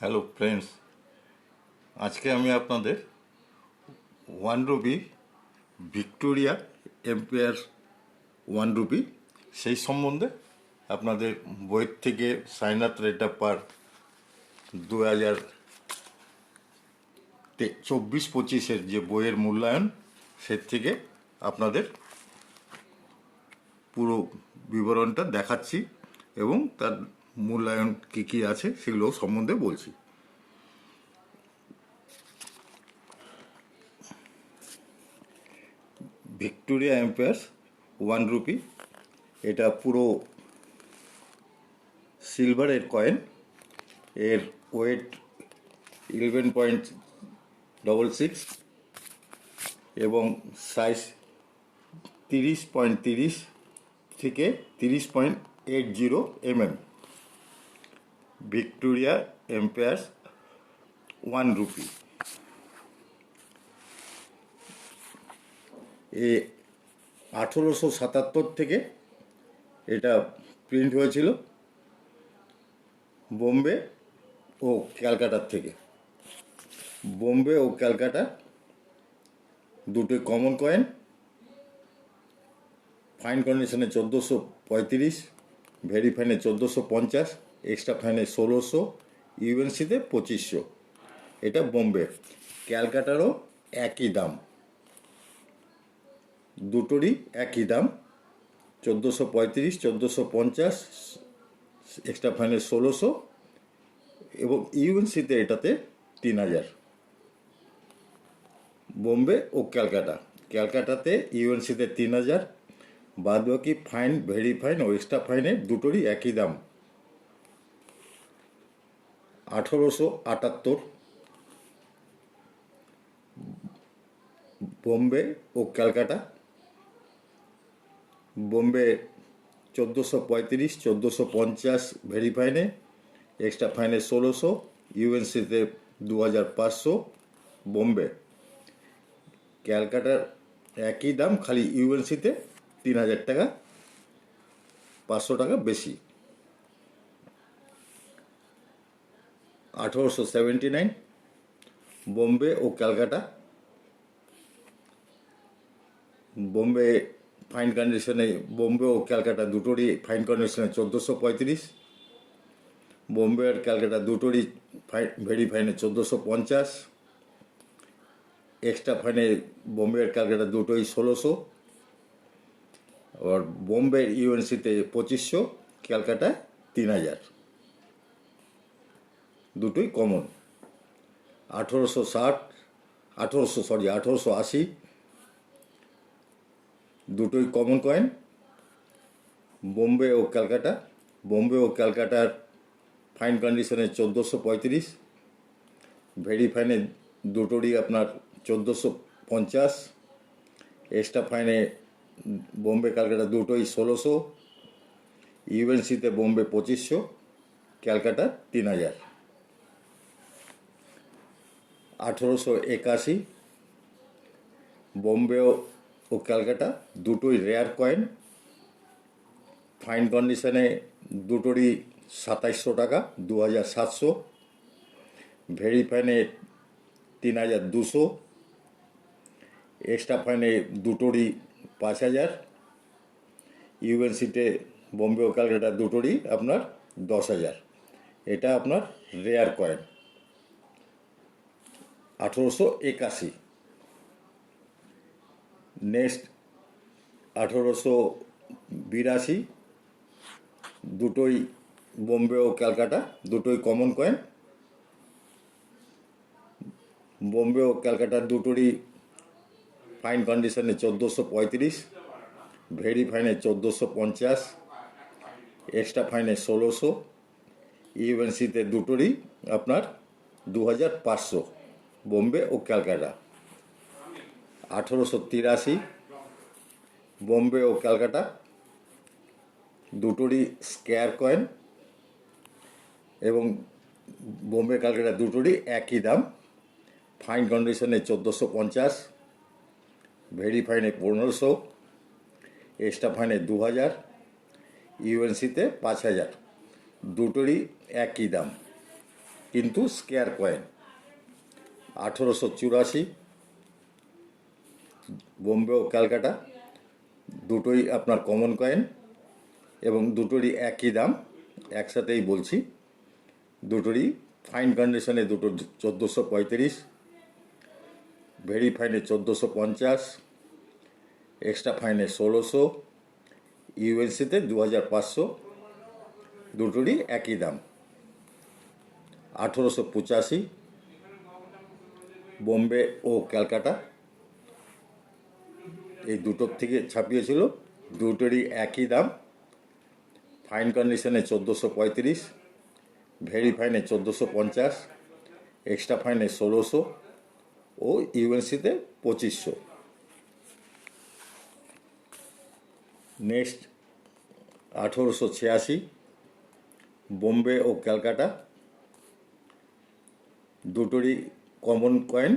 Hello friends আজকে আমি আপনাদের one rupee Victoria empire one rupee সেই সম্বন্ধে আপনাদের বইয়ের থেকে সাইন আপ রেটা পার দু হাজার চব্বিশ পঁচিশের যে বইয়ের মূল্যায়ন সে থেকে আপনাদের পুরো বিবরণটা দেখাচ্ছি এবং তার মূল্যায়ন কী কী আছে সেগুলো সম্বন্ধে বলছি। ভিক্টোরিয়া এম্পায়ার্স ওয়ান রুপি এটা পুরো সিলভারের কয়েন এর weight eleven point double six এবং সাইজ তিরিশ পয়েন্ট তিরিশ থেকে তিরিশ point eight zero MM Victoria empires one rupee এ আঠেরোশো সাতাত্তর থেকে এটা প্রিন্ট হয়েছিল বোম্বে ও ক্যালকাটার থেকে। বোম্বে ও ক্যালকাটা দুটোই কমন কয়েন ফাইন কন্ডিশনে চোদ্দোশো পঁয়ত্রিশ ভেরি ফাইনে চোদ্দোশো পঞ্চাশ এক্সট্রা ফাইনে ষোলোশো ইউএনসিতে পঁচিশশো। এটা বোম্বে। ক্যালকাটারও একই দাম। দুটোরই একই দাম। চোদ্দোশো পঁয়ত্রিশ, চোদ্দোশো পঞ্চাশ এক্সট্রা ফাইনে ষোলোশো এবং ইউএনসিতে এটাতে তিন হাজার। বোম্বে ও ক্যালকাটা। ক্যালকাটাতে ইউএনসিতে তিন হাজার। বাদ বাকি ফাইন ভেরি ফাইন ও এক্সট্রা ফাইনে দুটোরই একই দাম। আঠেরোশো আটাত্তর, বোম্বে ও ক্যালকাটা, বোম্বে চোদ্দোশো পঁয়ত্রিশ, চোদ্দোশো পঞ্চাশ ভেরি ফাইনে, এক্সট্রা ফাইনে ষোলোশো, ইউএনসিতে দু হাজার পাঁচশো, বোম্বে। ক্যালকাটার একই দাম, খালি ইউএনসিতে তিন হাজার টাকা, পাঁচশো টাকা বেশি। আঠেরোশো সেভেন্টি নাইন, বোম্বে ও ক্যালকাটা। বোম্বে ফাইন কন্ডিশনে বোম্বে ও ক্যালকাটা দুটোরই ফাইন কন্ডিশনে চোদ্দোশো পঁয়ত্রিশ, বোম্বে আর ক্যালকাটা দুটোরই ফাইন ভেরি ফাইনে চোদ্দোশো পঞ্চাশ এক্সট্রা ফাইনে বোম্বে আর ক্যালকাটা দুটোই ষোলোশো, আর বোম্বে ইউএনসিতে পঁচিশশো, ক্যালকাটা তিন হাজার। দুটোই কমন আঠেরোশো ষাট, আঠেরোশো সরি আঠেরোশো আশি, দুটোই কমন কয়েন বোম্বে ও ক্যালকাটা, বোম্বে ও ক্যালকাটার ফাইন কন্ডিশনে চোদ্দোশো পঁয়ত্রিশ, ভেরি ফাইনে দুটোরই আপনার চোদ্দোশো পঞ্চাশ এক্সট্রা ফাইনে বোম্বে, ক্যালকাটা দুটোই ষোলোশো ইউএনসিতে বোম্বে পঁচিশশো, ক্যালকাটা তিন হাজার। আঠেরোশো একাশি বোম্বে ও ক্যালকাটা দুটোই রেয়ার কয়েন ফাইন কন্ডিশনে দুটোরই সাতাইশশো টাকা দু হাজার সাতশো ভেরি ফাইনে তিন হাজার দুশো এক্সট্রা ফাইনে দুটোরই পাঁচ হাজার ইউএনসিতে বোম্বে ও ক্যালকাটা দুটোরই আপনার দশ হাজার এটা আপনার রেয়ার কয়েন আঠেরোশো একাশি। নেক্সট আঠেরোশো বিরাশি। দুটোই বোম্বে ও ক্যালকাটা, দুটোই কমন কয়েন বোম্বে ও ক্যালকাটার দুটোরই ফাইন কন্ডিশনে চোদ্দোশো পঁয়ত্রিশ। ভেরি ফাইনে চোদ্দোশো পঞ্চাশ। এক্সট্রা ফাইনে ষোলোশো। ইউএনসিতে দুটোরই আপনার দু হাজার পাঁচশো। বোম্বে ও ক্যালকাটা আঠেরোশো তিরাশি, বোম্বে ও ক্যালকাটা দুটোরই স্কোয়ার কয়েন এবং বোম্বে ক্যালকাটা দুটোরই একই দাম। ফাইন কন্ডিশনে চোদ্দোশো পঞ্চাশ, ভেরি ফাইনে পনেরোশো, এক্সট্রা ফাইনে দু হাজার ইউএনসিতে পাঁচ হাজার। দুটোরই একই দাম, কিন্তু স্কেয়ার কয়েন। আঠেরোশো চুরাশি, বোম্বে ও ক্যালকাটা, দুটোই আপনার কমন কয়েন এবং দুটোরই একই দাম, একসাথেই বলছি। দুটোরই ফাইন কন্ডিশনে দুটো চোদ্দোশো পঁয়ত্রিশ ভেরি ফাইনে চোদ্দোশো পঞ্চাশ এক্সট্রা ফাইনে ষোলোশো ইউএনসিতে দু হাজার পাঁচশো, দুটোরই একই দাম। আঠেরোশো পঁচাশি বোম্বে ও ক্যালকাটা। এই দুটোর থেকে ছাপিয়েছিল। দুটোরই একই দাম। ফাইন কন্ডিশনে চোদ্দোশো পঁয়ত্রিশ ভেরি ফাইনে চোদ্দোশো পঞ্চাশ এক্সট্রা ফাইনে ষোলোশো ও ইউএনসিতে পঁচিশশো। নেক্সট আঠেরোশো ছিয়াশি, বোম্বে ও ক্যালকাটা। দুটোরই কমন কয়েন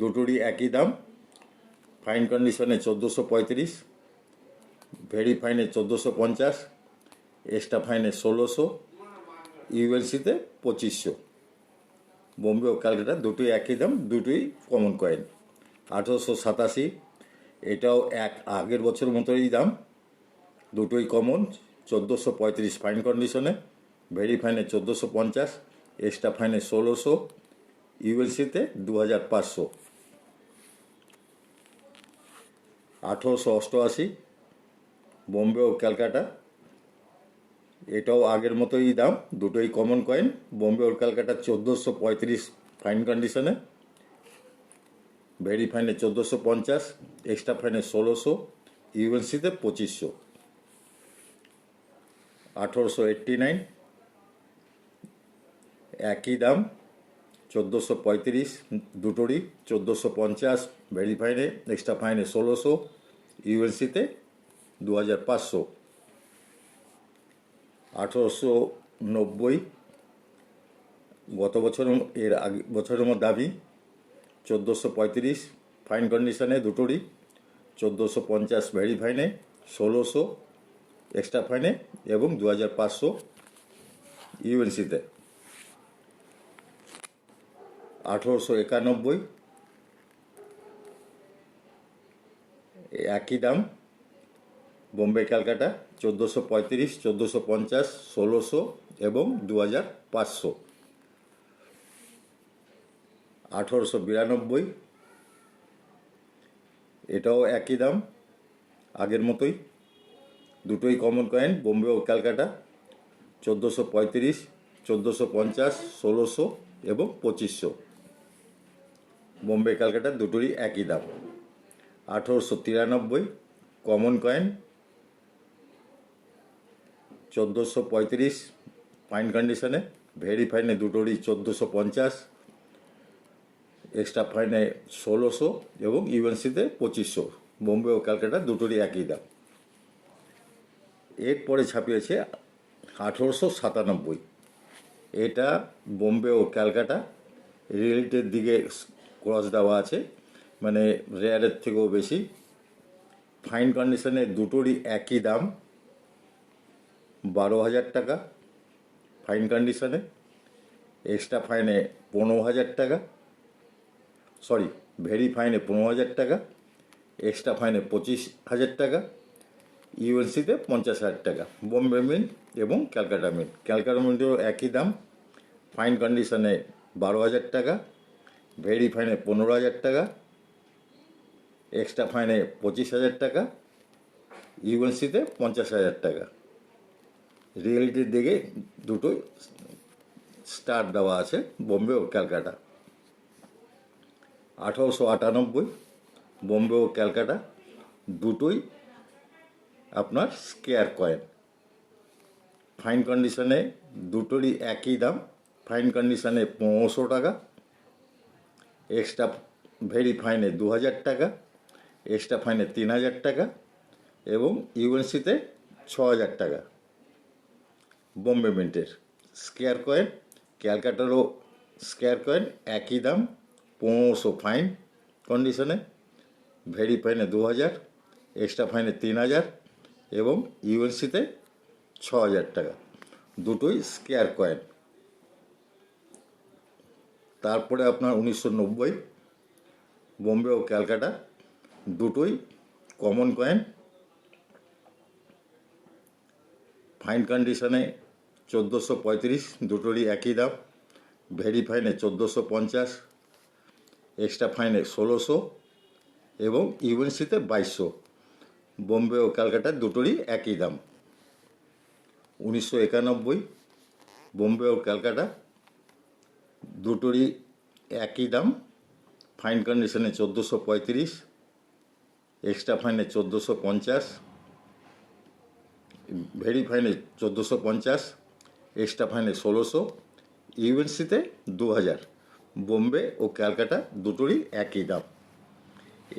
দুটোরই একই দাম ফাইন কন্ডিশনে চোদ্দোশো পঁয়ত্রিশ ভেরি ফাইনে চোদ্দোশো পঞ্চাশ এক্সট্রা ফাইনে ষোলোশো ইউএনসিতে পঁচিশশো। বোম্বে ও ক্যালকাটা দুটোই একই দাম, দুটোই কমন কয়েন আঠেরোশো সাতাশি, এটাও এক আগের বছর মতোই দাম, দুটোই কমন চোদ্দোশো পঁয়ত্রিশ ফাইন কন্ডিশনে ভেরি ফাইনে চোদ্দোশো পঞ্চাশ এক্সট্রা ফাইনে ষোলোশো ইউএলসিতে দু হাজার পাঁচশো। আঠেরোশো অষ্টআশি, বোম্বে ও ক্যালকাটা। এটাও আগের মতোই দাম, দুটোই কমন কয়েন বোম্বে ও ক্যালকাটা চোদ্দোশো পঁয়ত্রিশ ফাইন কন্ডিশনে ভেরি ফাইনে চোদ্দোশো পঞ্চাশ এক্সট্রা ফাইনে ষোলোশো ইউএনসিতে পঁচিশশো। আঠেরোশো এইট্টি নাইন, একই দাম। চোদ্দোশো পঁয়ত্রিশ দুটোরই, চোদ্দোশো পঞ্চাশ ভেরি ফাইনে, এক্সট্রা ফাইনে ষোলোশো ইউএনসিতে দু হাজার পাঁচশো। আঠেরোশো নব্বই, গত বছর, এর আগে, বছরের মধ্যে দাবি, চোদ্দোশো পঁয়ত্রিশ ফাইন কন্ডিশনে দুটোরই, চোদ্দোশো পঞ্চাশ ভেরি ফাইনে ষোলোশো এক্সট্রা ফাইনে এবং দু হাজার পাঁচশো ইউএনসিতে আঠেরোশো একানব্বই। একই দাম। বোম্বে, ক্যালকাটা, চোদ্দোশো পঁয়ত্রিশ, চোদ্দোশো পঞ্চাশ, ষোলোশো এবং দু হাজার পাঁচশো। আঠেরোশো বিরানব্বই। এটাও একই দাম, আগের মতোই। দুটোই কমন কয়েন বোম্বে ও ক্যালকাটা, চোদ্দোশো পঁয়ত্রিশ, চোদ্দোশো পঞ্চাশ, ষোলোশো এবং পঁচিশশো। বোম্বে, ক্যালকাটা দুটোরই একই দাম। আঠেরোশো তিরানব্বই কমন কয়েন, চোদ্দোশো পঁয়ত্রিশ ফাইন কন্ডিশনে, ভেরি ফাইনে দুটোরই চোদ্দোশো পঞ্চাশ, এক্সট্রা ফাইনে ষোলোশো এবং ইউএনসিতে পঁচিশশো। বোম্বে ও ক্যালকাটা দুটোরই একই দাম। এরপরে ছাপিয়েছে আঠেরোশো সাতানব্বই। এটা বোম্বে ও ক্যালকাটা রিয়েলিটির দিকে ক্রস দেওয়া আছে। মানে রেয়ারের থেকেও বেশি। ফাইন কন্ডিশনে দুটোরই একই দাম। বারো হাজার টাকা ফাইন কন্ডিশনে। এক্সট্রা ফাইনে পনেরো হাজার টাকা। সরি, ভেরি ফাইনে পনেরো হাজার টাকা। এক্সট্রা ফাইনে পঁচিশ হাজার টাকা। ইউএনসিতে পঞ্চাশ হাজার টাকা। বোম্বে মিন্ট এবং ক্যালকাটা মিন্ট ক্যালকাটা মিন্টেরও একই দাম। ফাইন কন্ডিশনে বারো হাজার টাকা। ভেরি ফাইনে পনেরো হাজার টাকা এক্সট্রা ফাইনে পঁচিশ হাজার টাকা ইউএনসিতে পঞ্চাশ হাজার টাকা। রিয়েলিটির দিকে দুটোই স্টার দেওয়া আছে বোম্বে ও ক্যালকাটা আঠারোশো আটানব্বই বোম্বে ও ক্যালকাটা দুটোই আপনার স্কেয়ার কয়েন ফাইন কন্ডিশনে দুটোরই একই দাম। ফাইন কন্ডিশনে পনেরোশো টাকা। এক্সট্রা ভেরি ফাইনে দু হাজার টাকা এক্সট্রা ফাইনে তিন হাজার টাকা এবং ইউএনসিতে ছ হাজার টাকা। বোম্বে মিন্টের স্কেয়ার কয়েন ক্যালকাটারও স্কেয়ার কয়েন একই দাম, পনেরোশো ফাইন কন্ডিশনে ভেরি ফাইনে দু হাজার এক্সট্রা ফাইনে তিন হাজার এবং ইউএনসিতে ছ হাজার টাকা। দুটোই স্কেয়ার কয়েন তারপরে আপনার উনিশশো নব্বই, বোম্বে ও ক্যালকাটা দুটোই কমন কয়েন ফাইন কন্ডিশনে চোদ্দোশো পঁয়ত্রিশ, দুটোরই একই দাম। ভেরি ফাইনে চোদ্দোশো পঞ্চাশ এক্সট্রা ফাইনে ষোলোশো এবং ইউএনসিতে বাইশশো। বোম্বে ও ক্যালকাটা দুটোরই একই দাম। উনিশশো একানব্বই, বোম্বে ও ক্যালকাটা দুটোরই একই দাম। ফাইন কন্ডিশনে চোদ্দোশো পঁয়ত্রিশ এক্সট্রা ফাইনে চোদ্দোশো পঞ্চাশ ভেরি ফাইনে চোদ্দোশো পঞ্চাশ এক্সট্রা ফাইনে ষোলোশো ইউএনসিতে দু হাজার বোম্বে ও ক্যালকাটা দুটোরই একই দাম।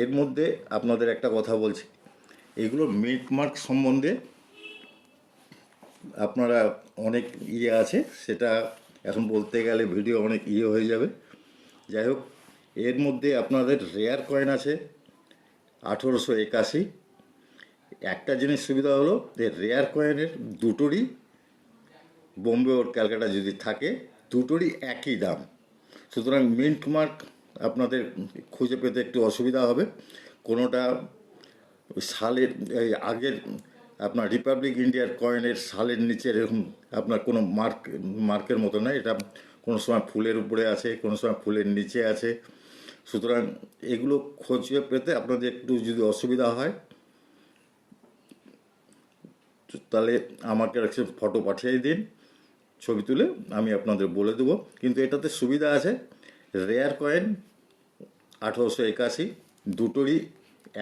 এর মধ্যে আপনাদের একটা কথা বলছি, এগুলো মিট মার্ক সম্বন্ধে আপনারা অনেক ইয়ে আছে, সেটা এখন বলতে গেলে ভিডিও অনেক ইয়ে হয়ে যাবে। যাই হোক, এর মধ্যে আপনাদের রেয়ার কয়েন আছে আঠেরোশো একাশি। একটা জিনিস সুবিধা হলো, যে রেয়ার কয়েনের দুটোরই বোম্বে ওর ক্যালকাটা যদি থাকে, দুটোরই একই দাম। সুতরাং মিন্ট মার্ক আপনাদের খুঁজে পেতে একটু অসুবিধা হবে। কোনোটা সালের আগের আপনার রিপাবলিক ইন্ডিয়ার কয়েনের সালের নিচে এরকম আপনার কোনো মার্ক মার্কের মতো নয় এটা কোনো সময় ফুলের উপরে আছে, কোনো সময় ফুলের নিচে আছে। সুতরাং এগুলো খুঁজে পেতে আপনাদের একটু যদি অসুবিধা হয় তাহলে আমাকে একটা ফটো পাঠিয়ে দিন, ছবি তুলে আমি আপনাদের বলে দেবো। কিন্তু এটাতে সুবিধা আছে রেয়ার কয়েন আঠেরোশো একাশি, দুটোরই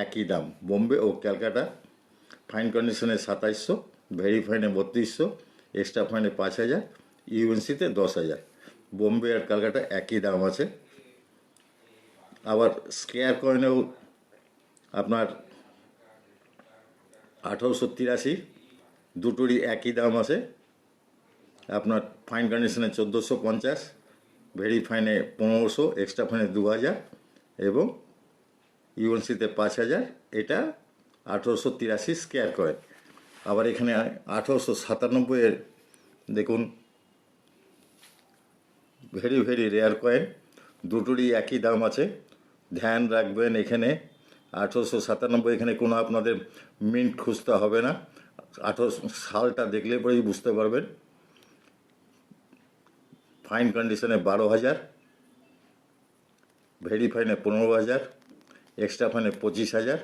একই দাম, বোম্বে ও ক্যালকাটা। ফাইন কন্ডিশনে সাতাইশশো ভেরি ফাইনে বত্রিশশো এক্সট্রা ফাইনে পাঁচ হাজার ইউএনসিতে দশ হাজার। বোম্বে আর ক্যালকাটা একই দাম আছে। আবার স্কেয়ার কয়েনেও আপনার আঠারোশো তিরাশি, দুটোরই একই দাম আছে। আপনার ফাইন কন্ডিশনে চোদ্দোশো পঞ্চাশ ভেরি ফাইনে পনেরোশো এক্সট্রা ফাইনে দু হাজার এবং ইউএনসিতে পাঁচ হাজার। এটা আঠেরোশো তিরাশি স্কেয়ার কয়েন আবার এখানে আঠেরোশো সাতানব্বইয়ের দেখুন ভেরি ভেরি রেয়ার কয়েন দুটোরই একই দাম আছে। ধ্যান রাখবেন এখানে, আঠেরোশো সাতানব্বই এখানে কোনো আপনাদের মিন্ট খুঁজতে হবে না। আঠেরোশো সালটা দেখলে পরেই বুঝতে পারবেন। ফাইন কন্ডিশনে বারো হাজার ভেরি ফাইনে পনেরো হাজার এক্সট্রা ফাইনে পঁচিশ হাজার।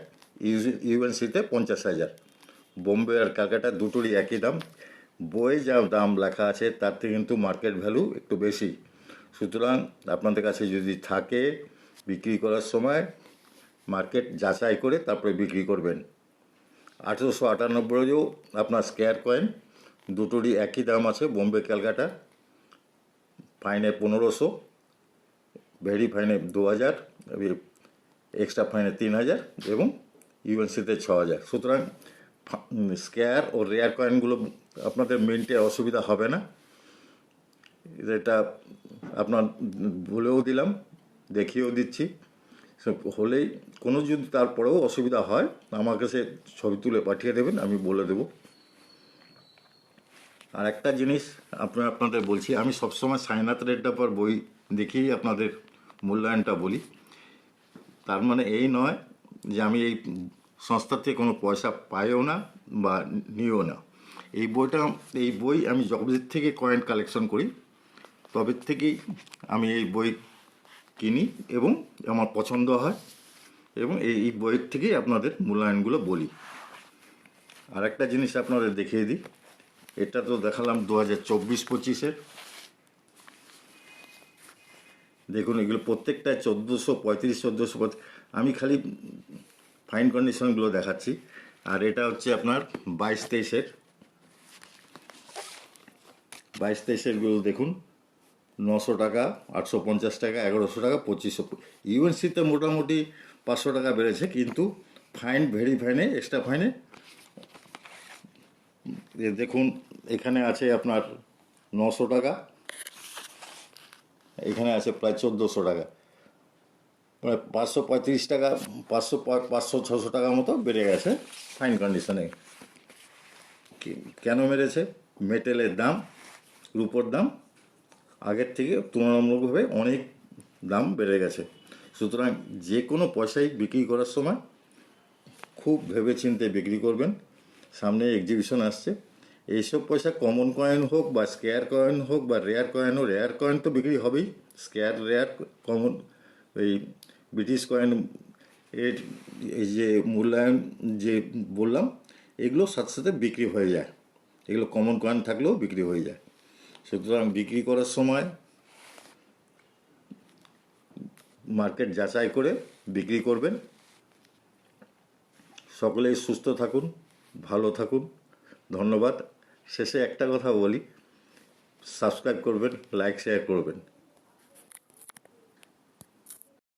ইউএনসিতে পঞ্চাশ হাজার। বোম্বে আর ক্যালকাটা দুটোরই একই দাম। বইয়ে যা দাম লেখা আছে, তার থেকে কিন্তু মার্কেট ভ্যালু একটু বেশি। সুতরাং আপনাদের কাছে যদি থাকে বিক্রি করার সময় মার্কেট যাচাই করে তারপরে বিক্রি করবেন। আঠেরোশো আটানব্বইও আপনার স্কেয়ার কয়েন দুটোরই একই দাম আছে বোম্বে, ক্যালকাটা। ফাইনে পনেরোশো ভেরি ফাইনে দু হাজার এক্সট্রা ফাইনে তিন হাজার এবং ইউএনসিতে ছ হাজার। সুতরাং স্কেয়ার ও রেয়ার কয়েনগুলো আপনাদের মেনটে অসুবিধা হবে না। এটা আপনার বলেও দিলাম, দেখিয়েও দিচ্ছি। হলেই কোনো যদি তারপরেও অসুবিধা হয়, আমার কাছে ছবি তুলে পাঠিয়ে দেবেন, আমি বলে দেবো। আর একটা জিনিস আপনার, আপনাদের বলছি, আমি সবসময় সাইনাথ রেড্ডা পর বই দেখেই আপনাদের মূল্যায়নটা বলি। তার মানে এই নয় যে আমি এই সংস্থার থেকে কোনো পয়সা পাইও না বা নিও না। এই বইটা, এই বই আমি যবের থেকে কয়েন কালেকশন করি। তবে থেকেই আমি এই বই কিনি এবং আমার পছন্দ হয় এবং এই এই বইয়ের থেকেই আপনাদের মূল্যায়নগুলো বলি। আর একটা জিনিস আপনাদের দেখিয়ে দিই। এটা তো দেখালাম দু হাজার চব্বিশ পঁচিশের। দেখুন, এগুলো প্রত্যেকটা চোদ্দোশো, পঁয়ত্রিশ, চোদ্দোশো আমি খালি ফাইন কন্ডিশনগুলো দেখাচ্ছি। আর এটা হচ্ছে আপনার বাইশ তেইশের। বাইশ তেইশেরগুলো দেখুন, নশো টাকা, আটশো পঞ্চাশ টাকা, এগারোশো টাকা, পঁচিশশো ইউএনসিতে মোটামুটি পাঁচশো টাকা বেড়েছে, কিন্তু ফাইন ভেরি ফাইনে এক্সট্রা ফাইনে দেখুন, এখানে আছে আপনার নশো টাকা এখানে আছে প্রায় চোদ্দোশো টাকা। মানে পাঁচশো পঁয়ত্রিশ টাকা, পাঁচশো পাঁচশো ছশো টাকার মতো বেড়ে গেছে ফাইন কন্ডিশনে কেন মেরেছে? মেটেলের দাম, রূপোর দাম আগের থেকে তুলনামূলকভাবে অনেক দাম বেড়ে গেছে। সুতরাং যে কোনো পয়সাই বিক্রি করার সময় খুব ভেবেচিন্তে বিক্রি করবেন। সামনে এক্সিবিশন আসছে। এইসব পয়সা কমন কয়েন হোক বা স্কেয়ার কয়েন হোক বা রেয়ার কয়েন হোক রেয়ার কয়েন তো বিক্রি হবেই। স্কেয়ার রেয়ার কমন এই ব্রিটিশ কয়েন এর এই যে মূল্যায়ন যে বললাম, এগুলো সাথে সাথে বিক্রি হয়ে যায়। এগুলো কমন কয়েন থাকলেও বিক্রি হয়ে যায়। সুতরাং বিক্রি করার সময় মার্কেট যাচাই করে বিক্রি করবেন। সকলেই সুস্থ থাকুন, ভালো থাকুন। ধন্যবাদ। শেষে একটা কথা বলি সাবস্ক্রাইব করবেন লাইক শেয়ার করবেন।